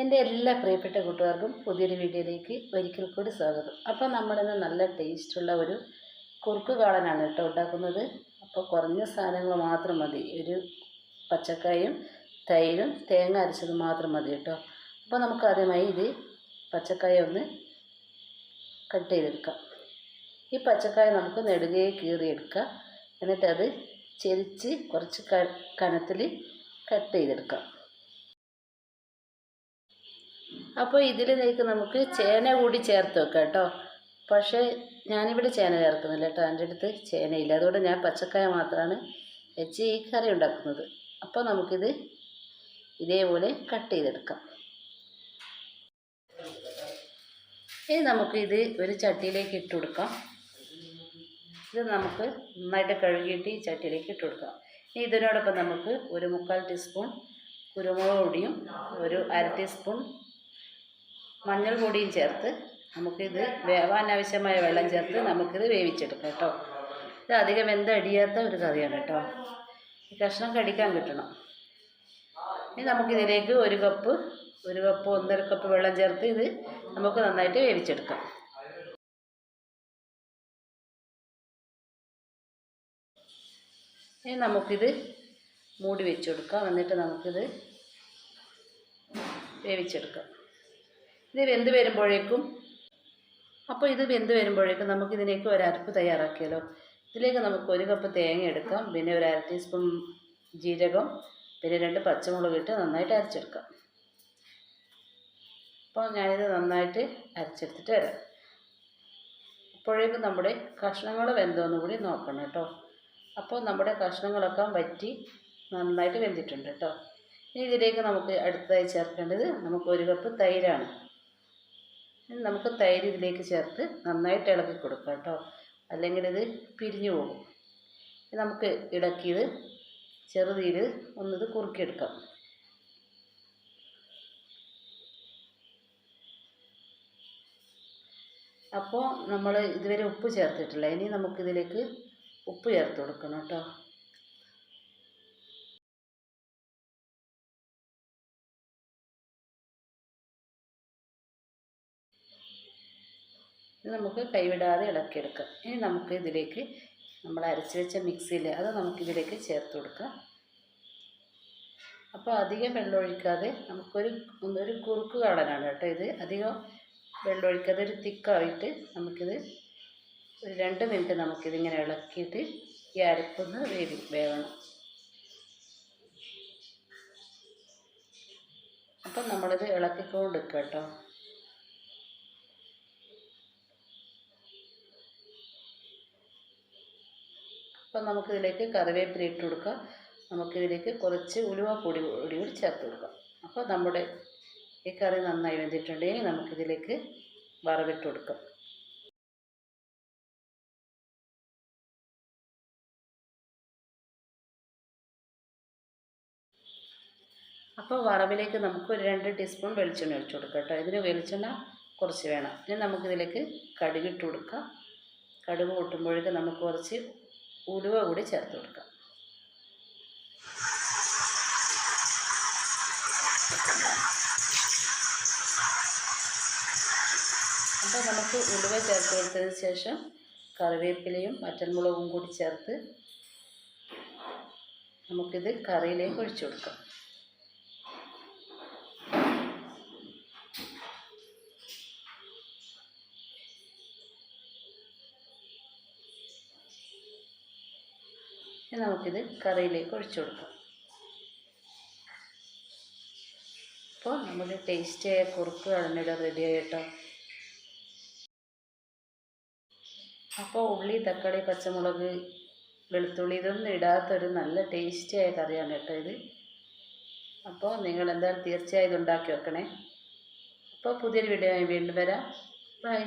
എന്റെ എല്ലാ പ്രിയപ്പെട്ട കൂട്ടുകാർക്കും പുതിയൊരു വീഡിയോയിലേക്ക് ഒരിക്കൽ കൂടി സ്വാഗതം. അപ്പോൾ നമ്മളിന്ന് നല്ല ടേസ്റ്റുള്ള ഒരു കുറുക്ക് കാളനാണ് കേട്ടോ ഉണ്ടാക്കുന്നത്. അപ്പോൾ കുറഞ്ഞ സാധനങ്ങൾ മാത്രം മതി. ഒരു പച്ചക്കായും തൈരും തേങ്ങ അരച്ചത് മാത്രം മതി കേട്ടോ. അപ്പോൾ നമുക്ക് ആദ്യമായി ഇത് പച്ചക്കായ ഒന്ന് കട്ട് ചെയ്തെടുക്കാം. ഈ പച്ചക്കായ നമുക്ക് നെടുകെ എന്നിട്ട് അത് ചെരിച്ച് കുറച്ച് കനത്തിൽ കട്ട് ചെയ്തെടുക്കാം. അപ്പോൾ ഇതിലേക്ക് നമുക്ക് ചേന കൂടി ചേർത്ത് വെക്കാം കേട്ടോ. പക്ഷേ ഞാനിവിടെ ചേന ചേർക്കുന്നില്ല കേട്ടോ. എന്റെ അടുത്ത് ചേനയില്ല. അതുകൊണ്ട് ഞാൻ പച്ചക്കായ മാത്രമാണ് വെച്ച് ഈ കറി ഉണ്ടാക്കുന്നത്. അപ്പോൾ നമുക്കിത് ഇതേപോലെ കട്ട് ചെയ്തെടുക്കാം. ഇനി നമുക്കിത് ഒരു ചട്ടിയിലേക്ക് ഇട്ട് കൊടുക്കാം. ഇത് നമുക്ക് നന്നായിട്ട് കഴുകിയിട്ട് ഈ ചട്ടിയിലേക്ക് ഇട്ട് കൊടുക്കാം. ഇനി ഇതിനോടൊപ്പം നമുക്ക് ഒരു മുക്കാൽ ടീസ്പൂൺ കുരുമുളക് പൊടിയും ഒരു അര ടീസ്പൂൺ മഞ്ഞൾ പൊടിയും ചേർത്ത് നമുക്കിത് വേവാൻ ആവശ്യമായ വെള്ളം ചേർത്ത് നമുക്കിത് വേവിച്ചെടുക്കാം കേട്ടോ. ഇത് അധികം വെന്തടിയാത്ത ഒരു കറിയാണ് കേട്ടോ. ഈ കഷ്ണം കടിക്കാൻ കിട്ടണം. ഇനി നമുക്കിതിലേക്ക് ഒരു കപ്പ് ഒരു കപ്പ് ഒന്നര കപ്പ് വെള്ളം ചേർത്ത് ഇത് നമുക്ക് നന്നായിട്ട് വേവിച്ചെടുക്കാം. ഇനി നമുക്കിത് മൂടി വെച്ച് കൊടുക്കാം. എന്നിട്ട് നമുക്കിത് വേവിച്ചെടുക്കാം. ഇത് വെന്ത് വരുമ്പോഴേക്കും അപ്പോൾ ഇത് വെന്ത് വരുമ്പോഴേക്കും നമുക്കിതിലേക്ക് ഒരു അരപ്പ് തയ്യാറാക്കിയാലോ? ഇതിലേക്ക് നമുക്ക് ഒരു കപ്പ് തേങ്ങ എടുക്കാം. പിന്നെ ഒരു അര ടീസ്പൂൺ ജീരകം പിന്നെ രണ്ട് പച്ചമുളക് ഇട്ട് നന്നായിട്ട് അരച്ചെടുക്കാം. അപ്പോൾ ഞാനിത് നന്നായിട്ട് അരച്ചെടുത്തിട്ട് വരാം. അപ്പോഴേക്കും നമ്മുടെ കഷ്ണങ്ങൾ വെന്തോന്ന് കൂടി നോക്കണം കേട്ടോ. അപ്പോൾ നമ്മുടെ കഷ്ണങ്ങളൊക്കെ വറ്റി നന്നായിട്ട് വെന്തിട്ടുണ്ട് കേട്ടോ. ഇനി ഇതിലേക്ക് നമുക്ക് അടുത്തതായി ചേർക്കേണ്ടത് നമുക്ക് ഒരു കപ്പ് തൈരാണ്. നമുക്ക് തൈര് ഇതിലേക്ക് ചേർത്ത് നന്നായിട്ട് ഇളക്കി കൊടുക്കാം കേട്ടോ. അല്ലെങ്കിൽ ഇത് പിരിഞ്ഞു പോകും. നമുക്ക് ഇളക്കിയത് ചെറുതീര് ഒന്നിത് കുറുക്കിയെടുക്കാം. അപ്പോൾ നമ്മൾ ഇതുവരെ ഉപ്പ് ചേർത്തിട്ടില്ല. ഇനി നമുക്കിതിലേക്ക് ഉപ്പ് ചേർത്ത് കൊടുക്കണം കേട്ടോ. ഇത് നമുക്ക് കൈവിടാതെ ഇളക്കിയെടുക്കാം. ഇനി നമുക്ക് ഇതിലേക്ക് നമ്മൾ അരച്ച് വെച്ച മിക്സിയിൽ അത് നമുക്കിതിലേക്ക് ചേർത്ത് കൊടുക്കാം. അപ്പോൾ അധികം വെള്ളം ഒഴിക്കാതെ നമുക്കൊരു ഒരു കുറുക്ക് കാളനാണ് കേട്ടോ ഇത്. അധികം വെള്ളം ഒഴിക്കാതെ ഒരു തിക്കായിട്ട് നമുക്കിത് ഒരു രണ്ട് മിനിറ്റ് നമുക്കിതിങ്ങനെ ഇളക്കിയിട്ട് ഈ അരപ്പൊന്ന് വേവി വേവണം. അപ്പം നമ്മളിത് ഇളക്കിക്കൊണ്ട് കേട്ടോ. അപ്പം നമുക്കിതിലേക്ക് കറിവേപ്പില ഇട്ട് കൊടുക്കാം. നമുക്കിതിലേക്ക് കുറച്ച് ഉലുവ പൊടി പൊടി കൂടി ചേർത്ത് കൊടുക്കാം. അപ്പോൾ നമ്മുടെ ഈ കറി നന്നായി വെന്തിട്ടുണ്ടെങ്കിൽ നമുക്കിതിലേക്ക് വറവിട്ട് കൊടുക്കാം. അപ്പോൾ വറവിലേക്ക് നമുക്ക് ഒരു രണ്ട് ടീസ്പൂൺ വെളിച്ചെണ്ണ ഒഴിച്ചു കൊടുക്കാം കേട്ടോ. ഇതിന് വെളിച്ചെണ്ണ കുറച്ച് വേണം. ഇനി നമുക്കിതിലേക്ക് കടുകിട്ട് കൊടുക്കാം. കടുക് പൊട്ടുമ്പോഴേക്ക് നമുക്ക് കുറച്ച് ഉലുവ കൂടി ചേർത്ത് കൊടുക്കുക അപ്പോൾ നമുക്ക് ഉലുവ ചേർത്ത് കൊടുത്തതിന് ശേഷം കറിവേപ്പിലയും വറ്റൽമുളകും കൂടി ചേർത്ത് നമുക്കിത് കറിയിലേക്ക് ഒഴിച്ചു കൊടുക്കാം. നമുക്കിത് കറിയിലേക്ക് ഒഴിച്ചു കൊടുക്കാം. അപ്പോൾ നമ്മുടെ ടേസ്റ്റിയായ കുറുക്ക് കടന്നിട റെഡി ആയിട്ടോ? അപ്പോൾ ഉള്ളി തക്കാളി പച്ചമുളക് വെളുത്തുള്ളി ഇതൊന്നും ഇടാത്തൊരു നല്ല ടേസ്റ്റിയായ കറിയാണ് കേട്ടോ ഇത്. അപ്പോൾ നിങ്ങൾ എന്തായാലും തീർച്ചയായും ഇത് ഉണ്ടാക്കി വെക്കണേ. അപ്പോൾ പുതിയൊരു വീഡിയോ വീണ്ടും വരാം. ബൈ.